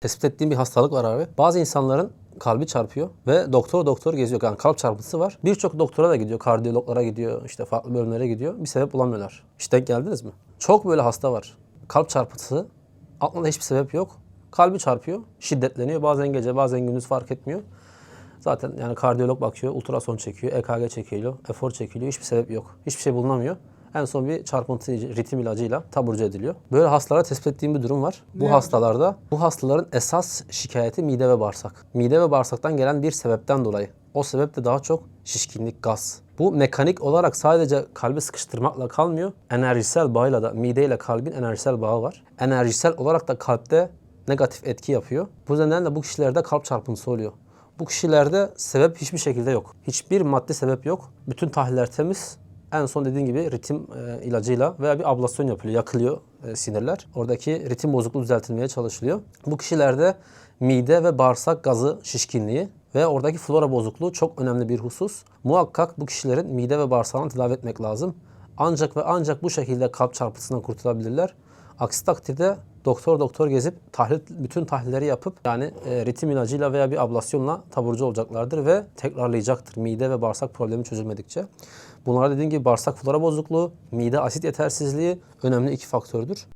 Tespit ettiğim bir hastalık var abi. Bazı insanların kalbi çarpıyor ve doktor doktor geziyor. Yani kalp çarpıntısı var. Birçok doktora da gidiyor. Kardiyologlara gidiyor. işte farklı bölümlere gidiyor. Bir sebep bulamıyorlar. Hiç denk geldiniz mi? Çok böyle hasta var. Kalp çarpıntısı. Aklında hiçbir sebep yok. Kalbi çarpıyor. Şiddetleniyor. Bazen gece bazen gündüz fark etmiyor. Zaten yani kardiyolog bakıyor, ultrason çekiyor, EKG çekiliyor, efor çekiliyor. Hiçbir sebep yok. Hiçbir şey bulunamıyor. En son bir çarpıntı ritim ilacıyla taburcu ediliyor. Böyle hastalara tespit ettiğim bir durum var. Bu hastalarda bu hastaların esas şikayeti mide ve bağırsak. Mide ve bağırsaktan gelen bir sebepten dolayı. O sebep de daha çok şişkinlik, gaz. Bu mekanik olarak sadece kalbi sıkıştırmakla kalmıyor. Enerjisel bağıyla da mide ile kalbin enerjisel bağı var. Enerjisel olarak da kalpte negatif etki yapıyor. Bu nedenle bu kişilerde kalp çarpıntısı oluyor. Bu kişilerde sebep hiçbir şekilde yok. Hiçbir maddi sebep yok. Bütün tahliller temiz. En son dediğim gibi ritim e, ilacıyla veya bir ablasyon yapılıyor, yakılıyor e, sinirler. Oradaki ritim bozukluğu düzeltilmeye çalışılıyor. Bu kişilerde mide ve bağırsak gazı şişkinliği ve oradaki flora bozukluğu çok önemli bir husus. Muhakkak bu kişilerin mide ve bağırsağını tedavi etmek lazım. Ancak ve ancak bu şekilde kalp çarpıntısından kurtulabilirler. Aksi takdirde doktor doktor gezip tahlil bütün tahlilleri yapıp yani e, ritim ilacıyla veya bir ablasyonla taburcu olacaklardır ve tekrarlayacaktır mide ve bağırsak problemi çözülmedikçe. Bunlar dediğim gibi bağırsak flora bozukluğu, mide asit yetersizliği önemli iki faktördür.